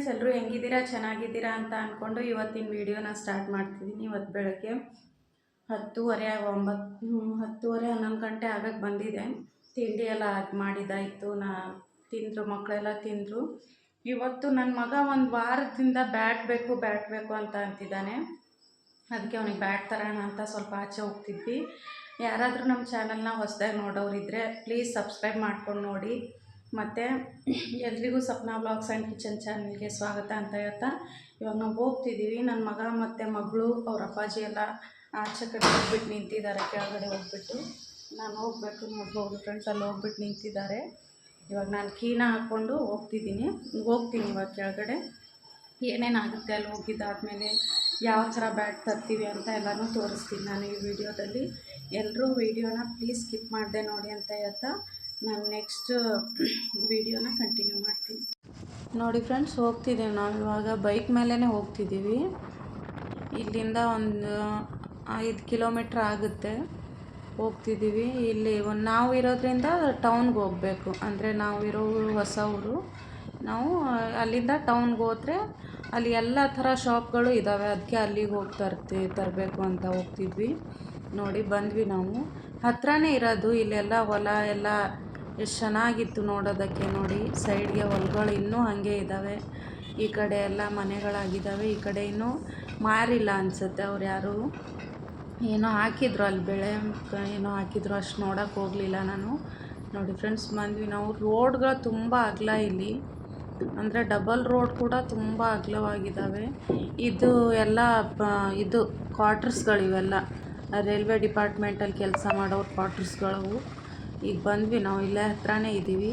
Friends ಎಲ್ಲರೂ ಹೆಂಗಿದ್ದೀರಾ? ಚೆನ್ನಾಗಿದ್ದೀರಾ ಅಂತ ಅಂದ್ಕೊಂಡು ಇವತ್ತಿನ ವೀಡಿಯೋನ ಸ್ಟಾರ್ಟ್ ಮಾಡ್ತಿದ್ದೀನಿ. ಇವತ್ತು ಬೆಳಗ್ಗೆ ಹತ್ತೂವರೆ ಒಂಬತ್ತು ಹತ್ತೂವರೆ ಹನ್ನೊಂದು ಗಂಟೆ ಆಗಕ್ಕೆ ಬಂದಿದೆ. ತಿಂಡಿ ಎಲ್ಲ ಮಾಡಿದ್ದಾಯಿತು ನಾ ತಿಂದರು ಮಕ್ಕಳೆಲ್ಲ ತಿಂದರು. ಇವತ್ತು ನನ್ನ ಮಗ ಒಂದು ವಾರದಿಂದ ಬ್ಯಾಟ್ ಬೇಕು ಬ್ಯಾಟ್ ಬೇಕು ಅಂತ ಅಂತಿದ್ದಾನೆ. ಅದಕ್ಕೆ ಅವನಿಗೆ ಬ್ಯಾಟ್ ತರೋಣ ಅಂತ ಸ್ವಲ್ಪ ಆಚೆ ಹೋಗ್ತಿದ್ವಿ. ಯಾರಾದರೂ ನಮ್ಮ ಚಾನಲ್ನ ಹೊಸದಾಗಿ ನೋಡೋರಿದ್ದರೆ ಪ್ಲೀಸ್ ಸಬ್ಸ್ಕ್ರೈಬ್ ಮಾಡ್ಕೊಂಡು ನೋಡಿ. ಮತ್ತು ಎಲ್ರಿಗೂ ಸಪ್ನಾ ಬ್ಲಾಗ್ಸ್ ಆ್ಯಂಡ್ ಕಿಚನ್ ಚಾನಲ್ಗೆ ಸ್ವಾಗತ ಅಂತ ಹೇಳ್ತಾ. ಇವಾಗ ನಾವು ಹೋಗ್ತಿದ್ದೀವಿ. ನನ್ನ ಮಗ ಮತ್ತು ಮಗಳು, ಅವ್ರ ಅಪ್ಪಾಜಿ ಎಲ್ಲ ಆಚೆ ಕಡೆ ಹೋಗ್ಬಿಟ್ಟು ನಿಂತಿದ್ದಾರೆ, ಕೆಳಗಡೆ ಹೋಗ್ಬಿಟ್ಟು. ನಾನು ಹೋಗ್ಬೇಕು ನೋಡ್ಬೋದು ಫ್ರೆಂಡ್ಸ್ ಅಲ್ಲಿ ಹೋಗ್ಬಿಟ್ಟು ನಿಂತಿದ್ದಾರೆ. ಇವಾಗ ನಾನು ಕೀನ ಹಾಕ್ಕೊಂಡು ಹೋಗ್ತಿದ್ದೀನಿ. ಹೋಗ್ತೀನಿ ಇವಾಗ ಕೆಳಗಡೆ. ಏನೇನಾಗುತ್ತೆ ಅಲ್ಲಿ ಹೋಗಿದ್ದಾದಮೇಲೆ, ಯಾವ ಥರ ಬ್ಯಾಟ್ ತರ್ತೀವಿ ಅಂತ ಎಲ್ಲನೂ ತೋರಿಸ್ತೀನಿ ನಾನು ಈ ವಿಡಿಯೋದಲ್ಲಿ. ಎಲ್ಲರೂ ವಿಡಿಯೋನ ಪ್ಲೀಸ್ ಸ್ಕಿಪ್ ಮಾಡಿದೆ ನೋಡಿ ಅಂತ ಹೇಳ್ತಾ. ನಾನು ನೆಕ್ಸ್ಟ್ ವಿಡಿಯೋನ ಕಂಟಿನ್ಯೂ ಮಾಡ್ತೀನಿ. ನೋಡಿ ಫ್ರೆಂಡ್ಸ್ ಹೋಗ್ತಿದ್ದೀವಿ ನಾವು ಇವಾಗ. ಬೈಕ್ ಮೇಲೇ ಹೋಗ್ತಿದ್ದೀವಿ. ಇಲ್ಲಿಂದ ಒಂದು ಐದು ಕಿಲೋಮೀಟ್ರ್ ಆಗುತ್ತೆ. ಹೋಗ್ತಿದ್ದೀವಿ. ಇಲ್ಲಿ ಒಂದು, ನಾವು ಇರೋದ್ರಿಂದ ಟೌನ್ಗೆ ಹೋಗಬೇಕು. ಅಂದರೆ ನಾವು ಇರೋ ಊರು ಹೊಸ ಊರು. ನಾವು ಅಲ್ಲಿಂದ ಟೌನ್ಗೆ ಹೋದರೆ ಅಲ್ಲಿ ಎಲ್ಲ ಥರ ಶಾಪ್ಗಳು ಇದ್ದಾವೆ ಅದಕ್ಕೆ ಅಲ್ಲಿಗೆ ಹೋಗಿ ತರ್ತಿ, ತರಬೇಕು ಅಂತ ಹೋಗ್ತಿದ್ವಿ. ನೋಡಿ ಬಂದ್ವಿ ನಾವು. ಹತ್ರನೇ ಇರೋದು. ಇಲ್ಲೆಲ್ಲ ಹೊಲ ಎಲ್ಲ ಎಷ್ಟು ಚೆನ್ನಾಗಿತ್ತು ನೋಡೋದಕ್ಕೆ ನೋಡಿ. ಸೈಡ್ಗೆ ಹೊಲಗಳು ಇನ್ನೂ ಹಾಗೆ ಇದ್ದಾವೆ ಈ ಕಡೆ ಎಲ್ಲ ಮನೆಗಳಾಗಿದ್ದಾವೆ ಈ ಕಡೆ ಇನ್ನೂ ಮಾರಿಲ್ಲ ಅನಿಸುತ್ತೆ ಅವ್ರು ಯಾರು. ಏನೋ ಹಾಕಿದ್ರು ಅಲ್ಲಿ ಬೆಳೆ ಏನೋ ಹಾಕಿದ್ರು, ಅಷ್ಟು ನೋಡೋಕೆ ಹೋಗಲಿಲ್ಲ ನಾನು. ನೋಡಿ ಫ್ರೆಂಡ್ಸ್, ಬಂದ್ವಿ ನಾವು. ರೋಡ್ಗಳು ತುಂಬ ಅಗಲ ಇಲ್ಲಿ. ಅಂದರೆ ಡಬಲ್ ರೋಡ್ ಕೂಡ ತುಂಬ ಅಗಲವಾಗಿದ್ದಾವೆ ಇದು ಎಲ್ಲ ಇದು ಕ್ವಾರ್ಟರ್ಸ್ಗಳು ಇವೆಲ್ಲ ರೈಲ್ವೆ ಡಿಪಾರ್ಟ್ಮೆಂಟಲ್ಲಿ ಕೆಲಸ ಮಾಡೋರು ಕ್ವಾರ್ಟರ್ಸ್ಗಳು ಈಗ ಬಂದ್ವಿ ನಾವು ಇಲ್ಲೇ ಹತ್ರನೇ ಇದ್ದೀವಿ.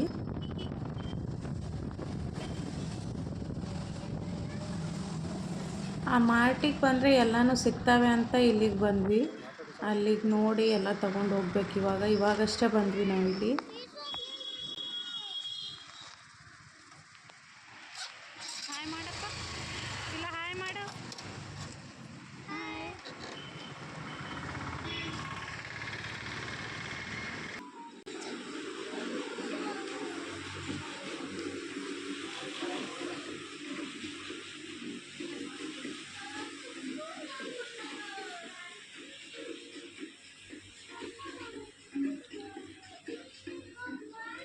ಆ ಮಾರ್ಟಿಗೆ ಬಂದರೆ ಎಲ್ಲನೂ ಸಿಗ್ತವೆ ಅಂತ ಇಲ್ಲಿಗೆ ಬಂದ್ವಿ. ಅಲ್ಲಿಗೆ ನೋಡಿ ಎಲ್ಲ ತೊಗೊಂಡು ಹೋಗ್ಬೇಕು ಇವಾಗ. ಇವಾಗಷ್ಟೇ ಬಂದ್ವಿ ನಾವು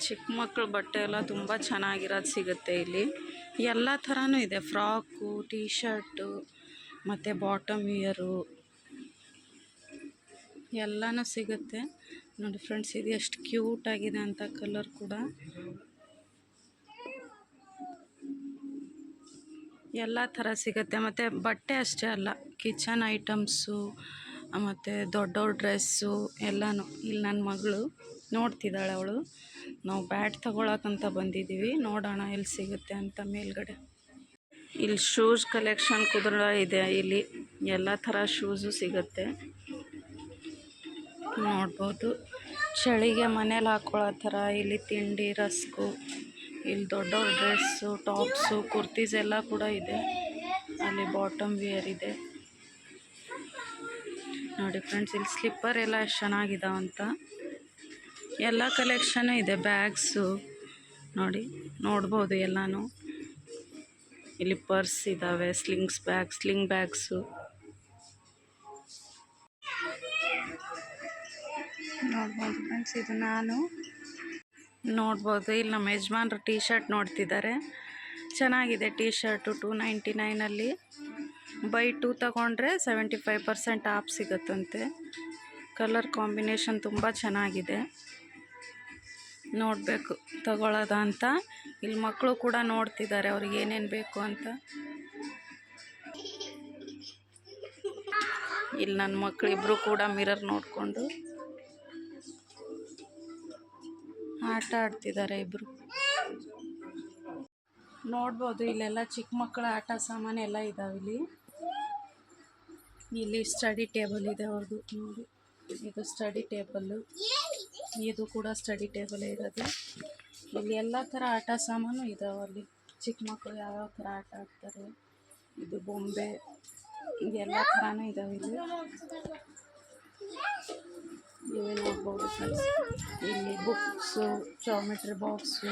ಚಿಕ್ಕ ಮಕ್ಕಳ ಬಟ್ಟೆ ಎಲ್ಲ ತುಂಬ ಚೆನ್ನಾಗಿರೋದು ಸಿಗುತ್ತೆ ಇಲ್ಲಿ. ಎಲ್ಲ ಥರನೂ ಇದೆ. ಫ್ರಾಕು ಟೀ ಶರ್ಟು ಮತ್ತು ಬಾಟಮ್ ವಿಯರು ಎಲ್ಲನೂ ಸಿಗುತ್ತೆ. ನೋಡಿ ಫ್ರೆಂಡ್ಸ್, ಇದು ಎಷ್ಟು ಕ್ಯೂಟ್ ಆಗಿದೆ ಅಂತ ಕಲರ್ ಕೂಡ. ಎಲ್ಲ ಥರ ಸಿಗುತ್ತೆ. ಮತ್ತು ಬಟ್ಟೆ ಅಷ್ಟೇ ಅಲ್ಲ, ಕಿಚನ್ ಐಟಮ್ಸು ಮತ್ತು ದೊಡ್ಡವ್ರ ಡ್ರೆಸ್ಸು ಎಲ್ಲನೂ. ಇಲ್ಲಿ ನನ್ನ ಮಗಳು ನೋಡ್ತಿದ್ದಾಳೆ ಅವಳು. ನಾವು ಬ್ಯಾಟ್ ತೊಗೊಳಕ್ಕಂತ ಬಂದಿದ್ದೀವಿ. ನೋಡೋಣ ಎಲ್ಲಿ ಸಿಗುತ್ತೆ ಅಂತ ಮೇಲ್ಗಡೆ. ಇಲ್ಲಿ ಶೂಸ್ ಕಲೆಕ್ಷನ್ ಕುದುರ ಇದೆ ಇಲ್ಲಿ. ಎಲ್ಲ ಥರ ಶೂಸು ಸಿಗುತ್ತೆ. ನೋಡ್ಬೋದು. ಚಳಿಗೆ ಮನೇಲಿ ಹಾಕ್ಕೊಳ್ಳೋ ಥರ ಇಲ್ಲಿ ತಿಂಡಿ, ರಸ್ಕು, ಇಲ್ಲಿ ದೊಡ್ಡವ್ರ ಡ್ರೆಸ್ಸು, ಟಾಪ್ಸು, ಕುರ್ತೀಸ್ ಎಲ್ಲ ಕೂಡ ಇದೆ. ಅಲ್ಲಿ ಬಾಟಮ್ ವಿಯರ್ ಇದೆ. ನೋಡಿ ಫ್ರೆಂಡ್ಸ್, ಇಲ್ಲಿ ಸ್ಲಿಪ್ಪರ್ ಎಲ್ಲ ಎಷ್ಟು ಚೆನ್ನಾಗಿದಾವಂತ ಎಲ್ಲ ಕಲೆಕ್ಷನು ಇದೆ ಬ್ಯಾಗ್ಸು ನೋಡಿ, ನೋಡ್ಬೋದು ಎಲ್ಲನೂ. ಇಲ್ಲಿ ಪರ್ಸ್ ಇದ್ದಾವೆ ಸ್ಲಿಂಗ್ಸ್ ಬ್ಯಾಗ್ ಸ್ಲಿಂಗ್ ಬ್ಯಾಗ್ಸು ನೋಡ್ಬೋದು ಫ್ರೆಂಡ್ಸ್, ಇದು ನಾನು. ನೋಡ್ಬೋದು, ಇಲ್ಲಿ ನಮ್ಮ ಯಜಮಾನ್ರು ಟೀ ಶರ್ಟ್ ನೋಡ್ತಿದ್ದಾರೆ. ಚೆನ್ನಾಗಿದೆ ಟೀ ಶರ್ಟು ಟೂ ನೈಂಟಿ ನೈನಲ್ಲಿ ಬೈ ಟೂ ತಗೊಂಡ್ರೆ ಸೆವೆಂಟಿ ಫೈವ್ ಪರ್ಸೆಂಟ್ ಆಫ್ ಸಿಗುತ್ತಂತೆ. ಕಲರ್ ಕಾಂಬಿನೇಷನ್ ತುಂಬ ಚೆನ್ನಾಗಿದೆ. ನೋಡಬೇಕು ತಗೊಳ್ಳೋದ ಅಂತ. ಇಲ್ಲಿ ಮಕ್ಕಳು ಕೂಡ ನೋಡ್ತಿದ್ದಾರೆ ಅವ್ರಿಗೆ ಏನೇನು ಬೇಕು ಅಂತ. ಇಲ್ಲಿ ನನ್ನ ಮಕ್ಕಳಿಬ್ಬರು ಕೂಡ ಮಿರರ್ ನೋಡಿಕೊಂಡು. ಆಟ ಆಡ್ತಿದ್ದಾರೆ ಇಬ್ಬರು ನೋಡ್ಬೋದು ಇಲ್ಲೆಲ್ಲ ಚಿಕ್ಕ ಮಕ್ಕಳ ಆಟ ಸಾಮಾನು ಎಲ್ಲ ಇದಾವೆ ಇಲ್ಲಿ ಸ್ಟಡಿ ಟೇಬಲ್ ಇದೆ ಅವ್ರದ್ದು ನೋಡಿ. ಇದು ಸ್ಟಡಿ ಟೇಬಲ್ಲು ಇದು ಕೂಡ ಸ್ಟಡಿ ಟೇಬಲ್ ಇರೋದು. ಇಲ್ಲಿ ಎಲ್ಲ ಥರ ಆಟ ಸಾಮಾನು ಇದಾವೆ ಅಲ್ಲಿ ಚಿಕ್ಕ ಮಕ್ಕಳು ಯಾವ್ಯಾವ ಥರ ಆಟ ಆಡ್ತಾರೆ. ಇದು ಬೊಂಬೆ. ಇದೆಲ್ಲ ಥರನೂ ಇದಾವೆ ಇಲ್ಲಿ. ನೀವೇ ನೋಡ್ಬೋದು ಫ್ರೆಂಡ್ಸ್ ಇಲ್ಲಿ ಬುಕ್ಸು ಜಾಮೆಟ್ರಿ ಬಾಕ್ಸು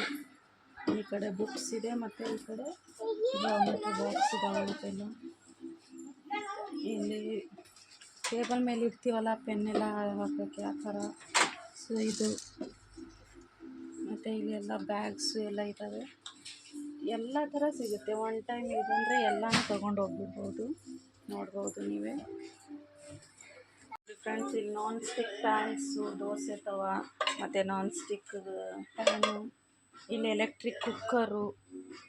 ಈ ಕಡೆ ಬುಕ್ಸ್ ಇದೆ, ಮತ್ತು ಈ ಕಡೆ ಜಾಮೆಟ್ರಿ ಬಾಕ್ಸ್ ಇದಾವೆ ಇಲ್ಲಿ ಟೇಬಲ್ ಮೇಲೆ ಇಡ್ತೀವಲ್ಲ, ಪೆನ್ನೆಲ್ಲ ಹಾಕೋಕ್ಕೆ ಆ ಥರ. ಸೊ ಇದು. ಮತ್ತು ಇಲ್ಲಿ ಎಲ್ಲ ಬ್ಯಾಗ್ಸು ಎಲ್ಲ ಇದ್ದಾವೆ. ಎಲ್ಲ ಥರ ಸಿಗುತ್ತೆ. ಒನ್ ಟೈಮ್ ಇದು ಬಂದರೆ ಎಲ್ಲನೂ ತೊಗೊಂಡು ಹೋಗ್ಬಿಡ್ಬೋದು. ನೋಡ್ಬೋದು ನೀವೇ. ಫ್ರೆಂಡ್ಸ್ ಇಲ್ಲಿ ನಾನ್ ಸ್ಟಿಕ್ ಪ್ಯಾನ್ಸು ದೋಸೆ ತವ, ಮತ್ತು ನಾನ್ ಸ್ಟಿಕ್ ಪ್ಯಾನು ಇಲ್ಲಿ ಎಲೆಕ್ಟ್ರಿಕ್ ಕುಕ್ಕರು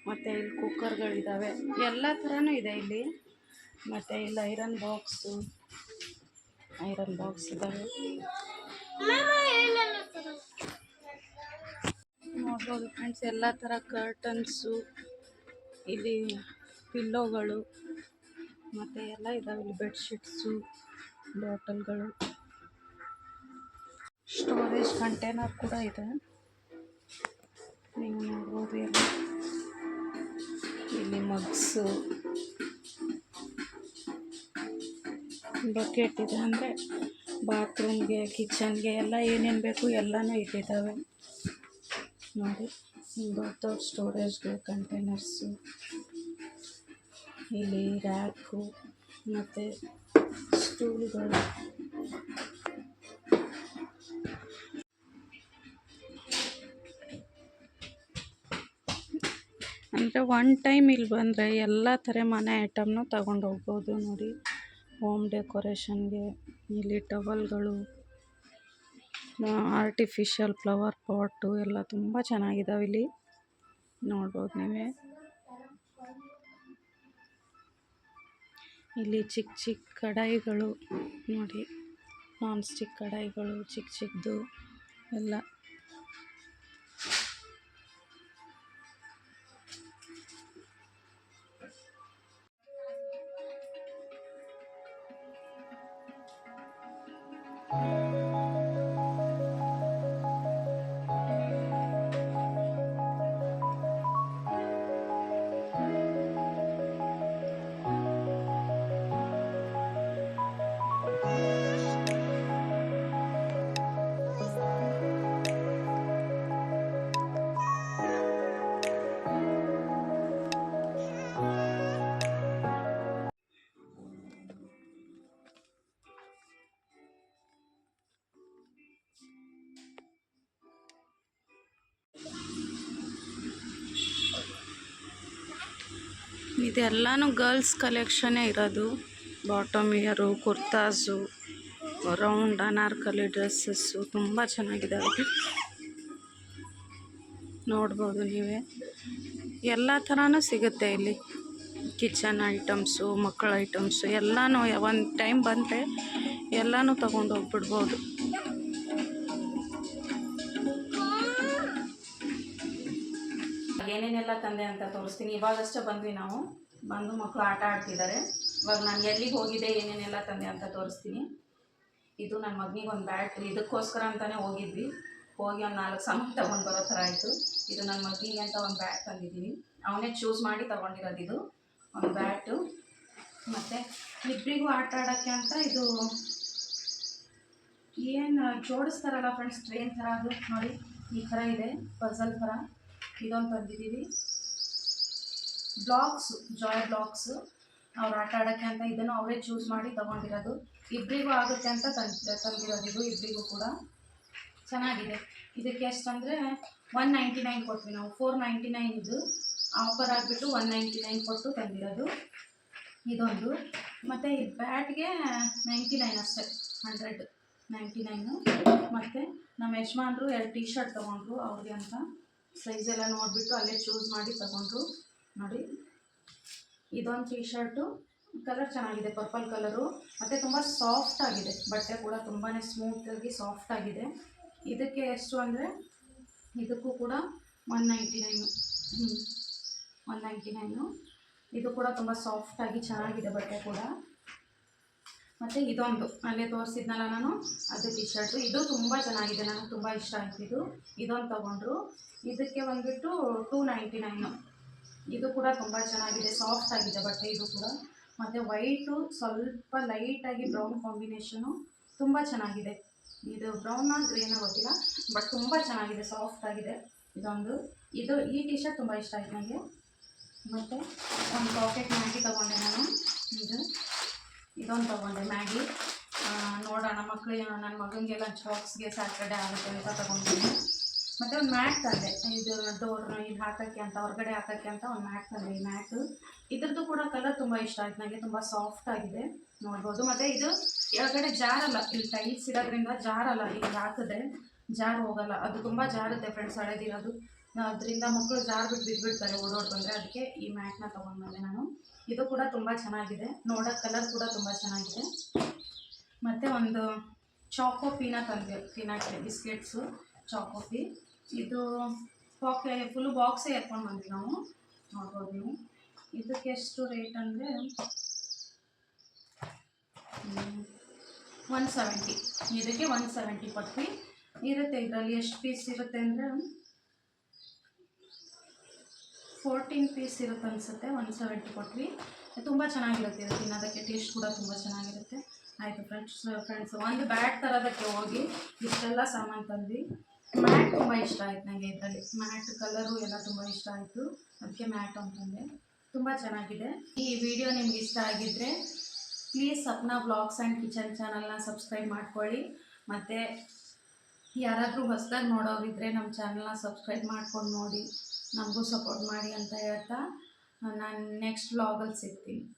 ಮತ್ತು ಇಲ್ಲಿ ಕುಕ್ಕರ್ಗಳಿದ್ದಾವೆ ಎಲ್ಲ ಥರನೂ ಇದೆ ಇಲ್ಲಿ. ಮತ್ತು ಇಲ್ಲಿ ಐರನ್ ಬಾಕ್ಸು ಐರನ್ ಬಾಕ್ಸ್ ಇದ್ದಾವೆ ನೋಡ್ಬೋದು ಫ್ರೆಂಡ್ಸ್ ಎಲ್ಲ ಥರ ಕರ್ಟನ್ಸು ಇಲ್ಲಿ ಪಿಲ್ಲೋಗಳು ಮತ್ತು ಎಲ್ಲ ಇದ್ದಾವೆ ಇಲ್ಲಿ ಬೆಡ್ಶೀಟ್ಸು ಬಾಟಲ್ಗಳು ಸ್ಟೋರೇಜ್ ಕಂಟೈನರ್ ಕೂಡ ಇದೆ. ನೀವು ನೋಡ್ಬೋದು ಎಲ್ಲ. ಇಲ್ಲಿ ಮಗ್ಸು ಬಕೆಟ್ ಇದೆ ಅಂದರೆ ಬಾತ್ರೂಮ್ಗೆ, ಕಿಚನ್ಗೆ ಎಲ್ಲ ಏನೇನು ಬೇಕು ಎಲ್ಲನೂ ಇಟ್ಟಿದ್ದಾವೆ. ನೋಡಿ ದೊಡ್ಡ ದೊಡ್ಡ ಕಂಟೈನರ್ಸು ಇಲ್ಲಿ ರ್ಯಾಕು ಮತ್ತು ಸ್ಟೂಲ್ಗಳು ಅಂದರೆ ಒನ್ ಟೈಮ್ ಇಲ್ಲಿ ಬಂದರೆ ಎಲ್ಲ ಥರ ಮನೆ ಐಟಮ್ನು ತಗೊಂಡು ಹೋಗ್ಬೋದು ನೋಡಿ. ಹೋಮ್ ಡೆಕೋರೇಷನ್ಗೆ ಇಲ್ಲಿ ಟವಲ್ಗಳು ಆರ್ಟಿಫಿಷಿಯಲ್ ಫ್ಲವರ್ ಪಾಟು ಎಲ್ಲ ತುಂಬ ಚೆನ್ನಾಗಿದಾವೆ ಇಲ್ಲಿ. ನೋಡ್ಬೋದು ನೀವೇ. ಇಲ್ಲಿ ಚಿಕ್ಕ ಚಿಕ್ಕ ಕಡಾಯಿಗಳು ನೋಡಿ. ನಾನ್ ಸ್ಟಿಕ್ ಕಡಾಯಿಗಳು ಚಿಕ್ಕ ಚಿಕ್ಕದು ಎಲ್ಲ. ಇದೆಲ್ಲನೂ ಗರ್ಲ್ಸ್ ಕಲೆಕ್ಷನ್ನೇ ಇರೋದು. Bottom wear, kurtas round Anarkali dresses ತುಂಬ ಚೆನ್ನಾಗಿದ್ದಾವೆ ನೋಡ್ಬೋದು ನೀವೇ. ಎಲ್ಲ ಥರನೂ ಸಿಗುತ್ತೆ ಇಲ್ಲಿ. ಕಿಚನ್ ಐಟಮ್ಸು, ಮಕ್ಕಳ ಐಟಮ್ಸು ಎಲ್ಲನೂ ಒಂದು ಟೈಮ್ ಬಂದರೆ ಎಲ್ಲನೂ ತೊಗೊಂಡು ಹೋಗ್ಬಿಡ್ಬೋದು ಏನೇನೆಲ್ಲ ತಂದೆ ಅಂತ ತೋರಿಸ್ತೀನಿ. ಇವಾಗಷ್ಟೇ ಬಂದ್ವಿ ನಾವು. ಬಂದು ಮಕ್ಕಳು ಆಟ ಆಡ್ತಿದ್ದಾರೆ. ಇವಾಗ ನಾನು ಎಲ್ಲಿಗೆ ಹೋಗಿದ್ದೆ ಏನೇನೆಲ್ಲ ತಂದೆ ಅಂತ ತೋರಿಸ್ತೀನಿ. ಇದು ನನ್ನ ಮಗನಿಗೆ ಒಂದು ಬ್ಯಾಟ್ ಇದಕ್ಕೋಸ್ಕರ ಅಂತಲೇ ಹೋಗಿದ್ವಿ. ಹೋಗಿ ಒಂದು ನಾಲ್ಕು ಸಾಮಾನು ತೊಗೊಂಡು ಬರೋ ಥರ ಆಯಿತು. ಇದು ನನ್ನ ಮಗನಿಗೆ ಅಂತ ಒಂದು ಬ್ಯಾಟ್ ತಂದಿದ್ದೀನಿ. ಅವನೇ ಚೂಸ್ ಮಾಡಿ ತೊಗೊಂಡಿರೋದು ಇದು. ಒಂದು ಬ್ಯಾಟು ಮತ್ತು ಇಬ್ಬರಿಗೂ ಆಟ ಆಡೋಕ್ಕೆ ಅಂತ ಇದು ಏನು ಜೋಡಿಸ್ತಾರಲ್ಲ ಫ್ರೆಂಡ್ಸ್ ಟ್ರೈನ್ ಥರ ಅದು ನೋಡಿ. ಈ ಥರ ಇದೆ ಪಝಲ್ ಥರ. ಇದೊಂದು ತಂದಿದ್ದೀವಿ ಬ್ಲಾಕ್ಸು ಜಾಯ್ ಬ್ಲಾಕ್ಸು ಅವ್ರು ಆಟ ಆಡೋಕ್ಕೆ ಅಂತ ಇದನ್ನು ಅವರೇ ಚೂಸ್ ಮಾಡಿ ತೊಗೊಂಡಿರೋದು. ಇಬ್ಬರಿಗೂ ಆಗುತ್ತೆ ಅಂತ ತಂದು, ತಂದಿರೋದು ಇದು ಇಬ್ಬರಿಗೂ ಕೂಡ. ಚೆನ್ನಾಗಿದೆ. ಇದಕ್ಕೆ ಎಷ್ಟಂದರೆ ಒನ್ ನೈಂಟಿ ನೈನ್ ಕೊಟ್ವಿ ನಾವು. ಫೋರ್ ನೈಂಟಿ ನೈನ್ ಇದು. ಆಫರ್ ಆಗಿಬಿಟ್ಟು ಒನ್ ನೈಂಟಿ ನೈನ್ ಕೊಟ್ಟು ತಂದಿರೋದು. ಇದೊಂದು. ಮತ್ತು ಈ ಬ್ಯಾಟ್ಗೆ ನೈಂಟಿ ನೈನ್ ಅಷ್ಟೇ. ಹಂಡ್ರೆಡ್ ನೈಂಟಿ ನೈನು ಮತ್ತು ನಮ್ಮ ಯಜಮಾನ್ರು ಎರಡು ಟೀ ಶರ್ಟ್ ತೊಗೊಂಡ್ರು ಅವ್ರಿಗೆ ಅಂತ. ಸೈಜ್ ಎಲ್ಲ ನೋಡಿಬಿಟ್ಟು ಅಲ್ಲೇ ಚೂಸ್ ಮಾಡಿ ತಗೊಂಡ್ರು ನೋಡಿ. ಇದೊಂದು ಟೀ ಶರ್ಟು ಕಲರ್ ಚೆನ್ನಾಗಿದೆ ಪರ್ಪಲ್ ಕಲರು ಮತ್ತು ತುಂಬ ಸಾಫ್ಟ್ ಆಗಿದೆ, ಬಟ್ಟೆ ಕೂಡ ತುಂಬಾ ಸ್ಮೂತಾಗಿ ಸಾಫ್ಟ್ ಆಗಿದೆ. ಇದಕ್ಕೆ ಎಷ್ಟು ಅಂದರೆ ಇದಕ್ಕೂ ಕೂಡ ಒನ್ ನೈಂಟಿ ನೈನು ಹ್ಞೂ ಒನ್ ನೈಂಟಿ ನೈನು ಇದು ಕೂಡ ತುಂಬ ಸಾಫ್ಟಾಗಿ ಚೆನ್ನಾಗಿದೆ ಬಟ್ಟೆ ಕೂಡ. ಮತ್ತು ಇದೊಂದು, ಅಲ್ಲೇ ತೋರಿಸಿದ್ನಲ್ಲ ನಾನು, ಅದು ಟಿ ಶರ್ಟು ಇದು ತುಂಬ ಚೆನ್ನಾಗಿದೆ ನನಗೆ ತುಂಬ ಇಷ್ಟ ಆಯ್ತು ಇದು. ಇದೊಂದು ತೊಗೊಂಡ್ರು. ಇದಕ್ಕೆ ಬಂದುಬಿಟ್ಟು ಟೂ ನೈಂಟಿ ನೈನು ಇದು ಕೂಡ ತುಂಬ ಚೆನ್ನಾಗಿದೆ ಸಾಫ್ಟ್ ಆಗಿದೆ ಬಟ್ಟೆ ಇದು ಕೂಡ. ಮತ್ತು ವೈಟು ಸ್ವಲ್ಪ ಲೈಟಾಗಿ ಬ್ರೌನ್ ಕಾಂಬಿನೇಷನು ತುಂಬ ಚೆನ್ನಾಗಿದೆ. ಇದು ಬ್ರೌನ ಗ್ರೇನ ಗೊತ್ತಿಲ್ಲ ಬಟ್ ತುಂಬ ಚೆನ್ನಾಗಿದೆ ಸಾಫ್ಟ್ ಆಗಿದೆ ಇದೊಂದು. ಇದು ಈ ಟಿ ಶರ್ಟ್ ತುಂಬ ಇಷ್ಟ ಆಯ್ತು ನನಗೆ ಮತ್ತು ಒಂದು ಪಾಕೆಟ್ ಮ್ಯಾಗಿ ತೊಗೊಂಡೆ ನಾನು. ಇದು. ಇದೊಂದು ತೊಗೊಂಡೆ, ಮ್ಯಾಗಿ. ನೋಡೋಣ ಮಕ್ಕಳಿಗೆ ನನ್ನ ಮಗನಿಗೆ ಲಂಚ್ ಬಾಕ್ಸ್ಗೆ ಸ್ಯಾಟರ್ಡೆ ಆಗುತ್ತೆ ಅಂತ ತೊಗೊಂಡಿದ್ದೀನಿ. ಮತ್ತು ಒಂದು ಮ್ಯಾಟ್ ತಂದೆ. ಇದು ಡೋರ್ ಇದು ಹಾಕೋಕ್ಕೆ ಅಂತ, ಹೊರಗಡೆ ಹಾಕೋಕ್ಕೆ ಅಂತ ಒಂದು ಮ್ಯಾಟ್ ತಂದೆ ಈ ಮ್ಯಾಟು. ಇದ್ರದ್ದು ಕೂಡ ಕಲರ್ ತುಂಬ ಇಷ್ಟ ಆಯ್ತು. ನನಗೆ ತುಂಬ ಸಾಫ್ಟ್ ಆಗಿದೆ. ನೋಡ್ಬೋದು. ಮತ್ತು ಇದು ಕೆಳಗಡೆ ಜಾರಲ್ಲ. ಇಲ್ಲಿ ಟೈಲ್ಸ್ ಇರೋದ್ರಿಂದ ಜಾರಲ್ಲ. ಇಲ್ಲಿ ಹಾಕಿದ್ರೆ ಜಾರು ಹೋಗಲ್ಲ. ಅದು ತುಂಬ ಜಾರುತ್ತೆ ಫ್ರೆಂಡ್ಸ್ ಹಳೇದಿರೋದು. ಅದರಿಂದ ಮಕ್ಕಳು ಜಾರ್ ಬಿಟ್ಟು ಬಿದ್ದುಬಿಡ್ತಾರೆ ಓಡೋಡ್ ಬಂದರೆ, ಅದಕ್ಕೆ ಈ ಮ್ಯಾಟ್ನ ತೊಗೊಂಡ್ಮೇಲೆ ನಾನು. ಇದು ಕೂಡ ತುಂಬ ಚೆನ್ನಾಗಿದೆ. ನೋಡೋ ಕಲರ್ ಕೂಡ ತುಂಬ ಚೆನ್ನಾಗಿದೆ. ಮತ್ತು ಒಂದು ಚಾಕೋ ಪೀನಾ ತಂದೆ ಪೀನಟ್ ಬಿಸ್ಕೆಟ್ಸು ಚಾಕೋ ಪೀ ಇದು ಪಾಕೆ ಫುಲ್ ಬಾಕ್ಸೇ ಎತ್ಕೊಂಡು ಬಂದ್ವಿ ನಾವು. ನೋಡ್ಬೋದು ನೀವು. ಇದಕ್ಕೆ ಎಷ್ಟು ರೇಟ್ ಅಂದರೆ ಒನ್ ಸೆವೆಂಟಿ ಇದಕ್ಕೆ ಒನ್ ಸೆವೆಂಟಿ ಕೊಟ್ವಿ. ಇರುತ್ತೆ ಇದರಲ್ಲಿ ಎಷ್ಟು ಪೀಸ್ ಇರುತ್ತೆ ಅಂದರೆ ಫೋರ್ಟೀನ್ ಪೀಸ್ ಇರುತ್ತೆ ಅನಿಸುತ್ತೆ ಒನ್ ಸೆವೆಂಟಿ ಕೊಟ್ವಿ. ತುಂಬ ಚೆನ್ನಾಗಿರುತ್ತೆ ಇದು ತಿನ್ನೋದಕ್ಕೆ ಟೇಸ್ಟ್ ಕೂಡ ತುಂಬ ಚೆನ್ನಾಗಿರುತ್ತೆ. ಆಯಿತು ಫ್ರೆಂಡ್ಸ್ ಫ್ರೆಂಡ್ಸ್ ಒಂದು ಬ್ಯಾಟ್ ತರೋದಕ್ಕೆ ಹೋಗಿ ಇಷ್ಟೆಲ್ಲ ಸಾಮಾನು ತಂದ್ವಿ. ಮ್ಯಾಟ್ ತುಂಬ ಇಷ್ಟ ಆಯ್ತು ನನಗೆ ಇದರಲ್ಲಿ. ಮ್ಯಾಟ್ ಕಲರು ಎಲ್ಲ ತುಂಬ ಇಷ್ಟ ಆಯಿತು. ಅದಕ್ಕೆ ಮ್ಯಾಟ್ ಅಂತಂದೆ ತುಂಬ ಚೆನ್ನಾಗಿದೆ. ಈ ವಿಡಿಯೋ ನಿಮ್ಗೆ ಇಷ್ಟ ಆಗಿದ್ದರೆ please Sapna blogs and kitchen ಚಾನಲ್ನ ಸಬ್ಸ್ಕ್ರೈಬ್ ಮಾಡ್ಕೊಳ್ಳಿ. ಮತ್ತು ಯಾರಾದರೂ ಹೊಸ್ದಾಗಿ ನೋಡೋರಿದ್ದರೆ ನಮ್ಮ ಚಾನಲ್ನ ಸಬ್ಸ್ಕ್ರೈಬ್ ಮಾಡ್ಕೊಂಡು ನೋಡಿ. ನಮಗೂ ಸಪೋರ್ಟ್ ಮಾಡಿ ಅಂತ ಹೇಳ್ತಾ ನಾನು ನೆಕ್ಸ್ಟ್ ವ್ಲಾಗಲ್ಲಿ ಸಿಗ್ತೀನಿ.